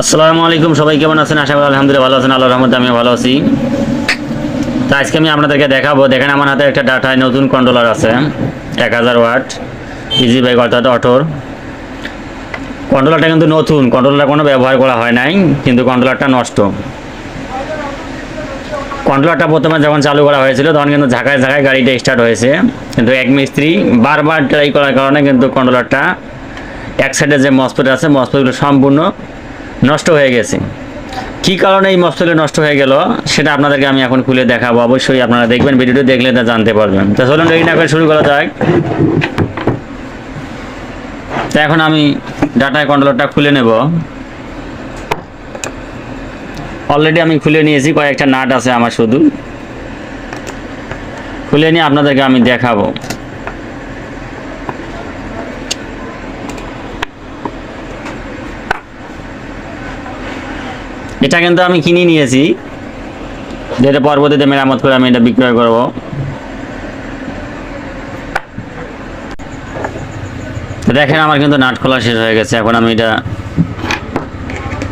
আসসালামু আলাইকুম, সবাই কেমন আছেন? আশা করি আলহামদুলিল্লাহ ভালো আছেন, আল্লাহর রহমতে আমিও ভালো আছি। তো আজকে আমি আপনাদেরকে দেখাবো, দেখেন আমার হাতে একটা ডাটায় নতুন কন্ট্রোলার আছে, এক হাজার ওয়াট ইজি বাইক অর্থাৎ অটোর কন্ট্রোলারটা কিন্তু নতুন কন্ট্রোলারটা কোনো ব্যবহার করা হয় নাই, কিন্তু কন্ট্রোলারটা নষ্ট। কন্ট্রোলারটা প্রথমে যখন চালু করা হয়েছিল, তখন কিন্তু ঝাঁকায় ঝাঁকায় গাড়িটা স্টার্ট হয়েছে। কিন্তু এক মিস্ত্রি বারবার ট্রাই করার কারণে কিন্তু কন্ট্রোলারটা এক সাইডে যে মসপেট আছে মসপেটগুলো সম্পূর্ণ নষ্ট হয়ে গেছে। কী কারণে এই মসপেটগুলো নষ্ট হয়ে গেল, সেটা আপনাদেরকে আমি এখন খুলে দেখাবো। অবশ্যই আপনারা দেখবেন, ভিডিওটি দেখলে তা জানতে পারবেন। তো চলুন, দেরি না করে শুরু করা যাক। তো এখন আমি ডাটা কন্ট্রোলারটা খুলে নেব। অলরেডি আমি খুলে নিয়েছি, কয়েকটা নাট আছে আমার শুধু। খুলে নিয়ে আপনাদেরকে আমি দেখাবো। এটা কিন্তু আমি কিনে নিয়েছি। যেটা পরবর্তীতে মেরামত করে আমি এটা বিক্রয় করব। দেখেন, আমার কিন্তু নাট খোলা শেষ হয়ে গেছে। এখন আমি এটা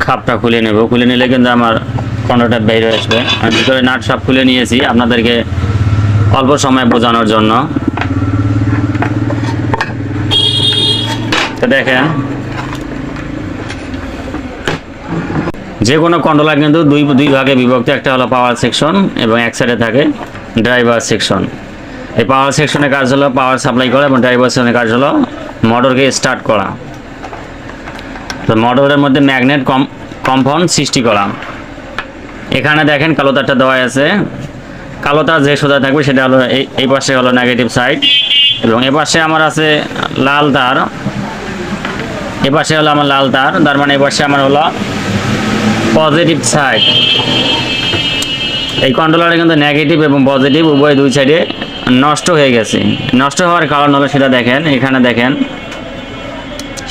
খাপটা খুলে নেব। খুলে নিলে কিন্তু আমার কন্ডটা বের হয়ে আসবে। আমি ভিতরে নাট সব খুলে নিয়েছি আপনাদেরকে অল্প সময় বোঝানোর জন্য। তো দেখেন যে কোনো কন্ট্রোলার কিন্তু দুই দুই ভাগে বিভক্ত, একটা হলো পাওয়ার সেকশন এবং এক সাইডে থাকে ড্রাইভার সেকশন এই পাওয়ার সেকশনের কাজ হলো পাওয়ার সাপ্লাই করা এবং ড্রাইভার সেকশনের কাজ হলো মোটরকে স্টার্ট করা। তো মোটরের মধ্যে ম্যাগনেট কম কম্পাউন্ড সৃষ্টি করা। এখানে দেখেন কালো তারটা দেওয়া আছে। কালো তার যে সোজা থাকবে সেটা হলো এই এই পাশে হলো নেগেটিভ সাইড এবং এ পাশে আমার আছে লাল তার। এ পাশে হলো আমার লাল তার তার মানে এ পাশে আমার হলো পজিটিভ সাইড এই কন্ট্রোলারে কিন্তু নেগেটিভ এবং পজিটিভ উভয় দুই সাইডে নষ্ট হয়ে গেছে। নষ্ট হওয়ার কারণ হলো সেটা দেখেন, এখানে দেখেন,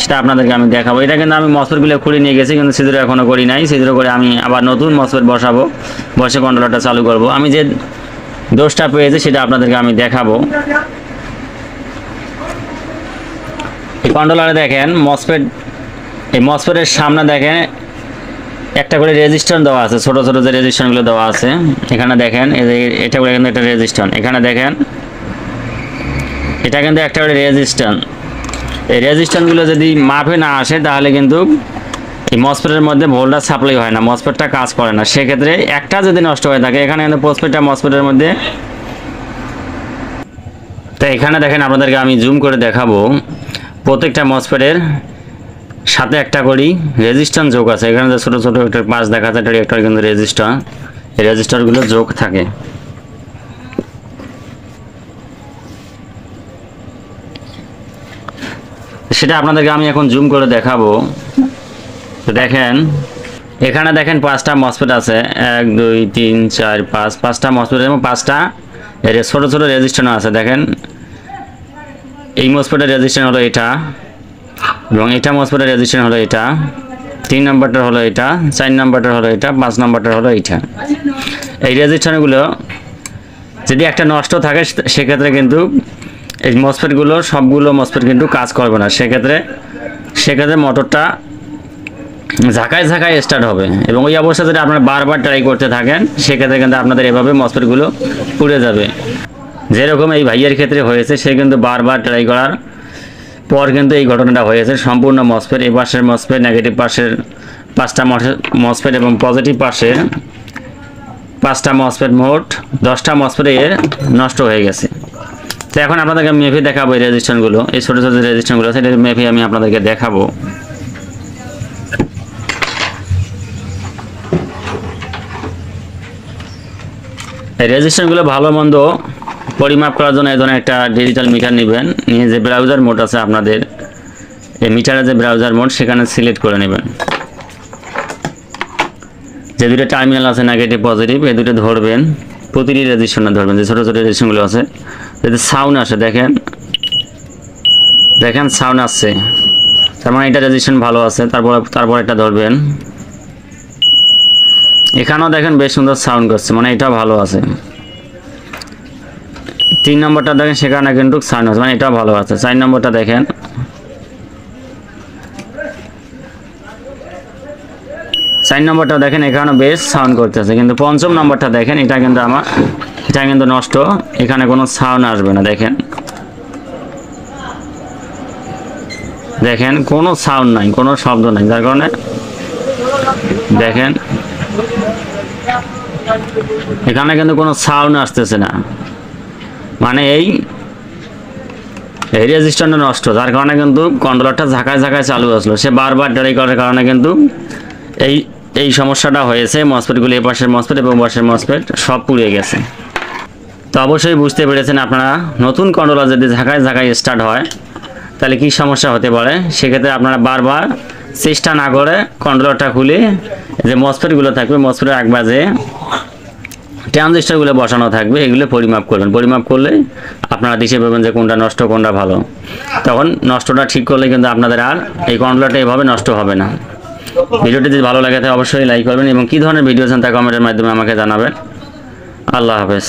সেটা আপনাদেরকে আমি দেখাবো। এটা কিন্তু আমি মসপেটগুলো খুলে নিয়ে গেছি, কিন্তু সিঁদুর এখনও করি নাই। সিঁদুর করে আমি আবার নতুন মসপেট বসাবো, বসে কন্ট্রোলারটা চালু করব। আমি যে দোষটা পেয়েছি, সেটা আপনাদেরকে আমি দেখাবো। এই কন্ট্রোলারে দেখেন মসপেট এই মসপেটের সামনে দেখেন একটা করে রেজিস্ট্যান্ট দেওয়া আছে, ছোট ছোট যে রেজিস্ট্যান্টগুলো দেওয়া আছে। এখানে দেখেন এটা করে কিন্তু একটা রেজিস্ট্যান্ট এখানে দেখেন, এটা কিন্তু একটা করে রেজিস্ট্যান্ট এই রেজিস্ট্যান্টগুলো যদি মাপে না আসে, তাহলে কিন্তু এই মসপেটের মধ্যে ভোল্টাজ সাপ্লাই হয় না মসপেটটা কাজ করে না। সেক্ষেত্রে একটা যদি নষ্ট হয়ে থাকে, এখানে কিন্তু পোস্টপেটটা মসপেটের মধ্যে তো এখানে দেখেন আপনাদেরকে আমি জুম করে দেখাবো। প্রত্যেকটা মসপেটের সাথে একটা করি রেজিস্ট্যান্স যোগ আছে। এখানে যে ছোটো ছোটো একটা পাঁচ দেখা যায় একটা কিন্তু রেজিস্টার এই রেজিস্টারগুলো যোগ থাকে। সেটা আপনাদেরকে আমি এখন জুম করে দেখাবো। দেখেন, এখানে দেখেন পাঁচটা মসপেট আছে। এক, দুই, তিন, চার, পাঁচ, পাঁচটা মসপেট এবং পাঁচটা ছোটো ছোটো রেজিস্ট্যান্ট আছে। দেখেন, এই মসপেটের রেজিস্ট্যান্ট হলো এটা। এবং এটা মসপেটের রেজিস্ট্রেশন হলো এটা, তিন নম্বরটা হলো এটা, চার নম্বরটা হলো এটা, পাঁচ নম্বরটা হলো এটা। এই রেজিস্ট্রেশনগুলো যদি একটা নষ্ট থাকে, সেক্ষেত্রে কিন্তু এই মসপেটগুলো সবগুলো মসপেট কিন্তু কাজ করবে না। সেক্ষেত্রে সেক্ষেত্রে মোটরটা ঝাঁকায় ঝাঁকায় স্টার্ট হবে। এবং ওই অবস্থা যদি আপনারা বারবার ট্রাই করতে থাকেন, সেক্ষেত্রে কিন্তু আপনাদের এভাবে মসপেটগুলো পুড়ে যাবে। যেরকম এই ভাইয়ের ক্ষেত্রে হয়েছে, সে কিন্তু বারবার ট্রাই করার পর কিন্তু এই ঘটনাটা হয়েছে। সম্পূর্ণ মসফেট এই পাশের মসফেট নেগেটিভ পাশের পাঁচটা মসফেট এবং পজিটিভ পাশের পাঁচটা মসফেট মোট, দশটা মসফেট এর নষ্ট হয়ে গেছে। তো এখন আপনাদেরকে মেপে দেখাবো এই রেজিস্ট্রেশনগুলো এই ছোটো ছোটো রেজিস্ট্রেশনগুলো সেটা মেপে আমি আপনাদেরকে দেখাবো। এই রেজিস্ট্রেশনগুলো ভালো মন্দ পরিমাপ করার জন্য এই ধরনের একটা ডিজিটাল মিটার নেবেন। নিয়ে যে ব্রাউজার মোড আছে আপনাদের, এই মিটারের যে ব্রাউজার মোড সেখানে সিলেক্ট করে নেবেন। যে দুটো টার্মিনাল আছে নেগেটিভ পজিটিভ এই দুটো ধরবেন। প্রতিটি রেজিস্ট্রেশনে ধরবেন, যে ছোটো ছোটো রেজিস্ট্রেশনগুলো আছে। যদি সাউন্ড আসে, দেখেন। দেখেন সাউন্ড আসছে। তার মানে এটা রেজিস্ট্রেশন ভালো আছে। তারপর তারপর এটা ধরবেন। এখানেও দেখেন বেশ সুন্দর সাউন্ড করছে মানে এটা ভালো আছে। তিন নম্বরটা দেখেন, সেখানে কিন্তু সাউন্ড আছে মানে এটা ভালো আছে। চার নম্বরটা দেখেন। চার নম্বরটা দেখেন, এখানে বেশ সাউন্ড করতেছে। কিন্তু পঞ্চম নম্বরটা দেখেন, এটা কিন্তু আমার, এটা কিন্তু নষ্ট। এখানে কোনো সাউন্ড আসবে না, দেখেন। দেখেন, কোনো সাউন্ড নাই, কোনো শব্দ নাই। যার কারণে দেখেন, এখানে কিন্তু কোনো সাউন্ড আসতেছে না। মানে এই এই নষ্ট। যার কারণে কিন্তু কন্ট্রোলারটা ঝাঁকায় ঝাঁকায় চালু আসলো সে বারবার ডারি করার কারণে কিন্তু এই এই সমস্যাটা হয়েছে মসপেটগুলি এ পাশের মসপেট এবং পাশের মসপেট সব পুড়ে গেছে। তো অবশ্যই বুঝতে পেরেছেন আপনারা, নতুন কন্ট্রোলার যদি ঝাঁকায় ঝাঁকায় স্টার্ট হয়, তাহলে কি সমস্যা হতে পারে? সেক্ষেত্রে আপনারা বারবার চেষ্টা না করে কন্ট্রোলারটা খুলে যে মসপেটগুলো থাকবে মসপেটের এক বাজে ট্রানজিস্টারগুলো বসানো থাকবে, এগুলো পরিমাপ করবেন পরিমাপ করলে আপনারা দিশে পাবেন যে কোনটা নষ্ট, কোনটা ভালো। তখন নষ্টটা ঠিক করলে কিন্তু আপনাদের আর এই কন্ট্রোলারটা এভাবে নষ্ট হবে না। ভিডিওটি যদি ভালো লাগে তাহলে অবশ্যই লাইক করবেন এবং কী ধরনের ভিডিও চান তা কমেন্টের মাধ্যমে আমাকে জানাবেন। আল্লাহ হাফেজ।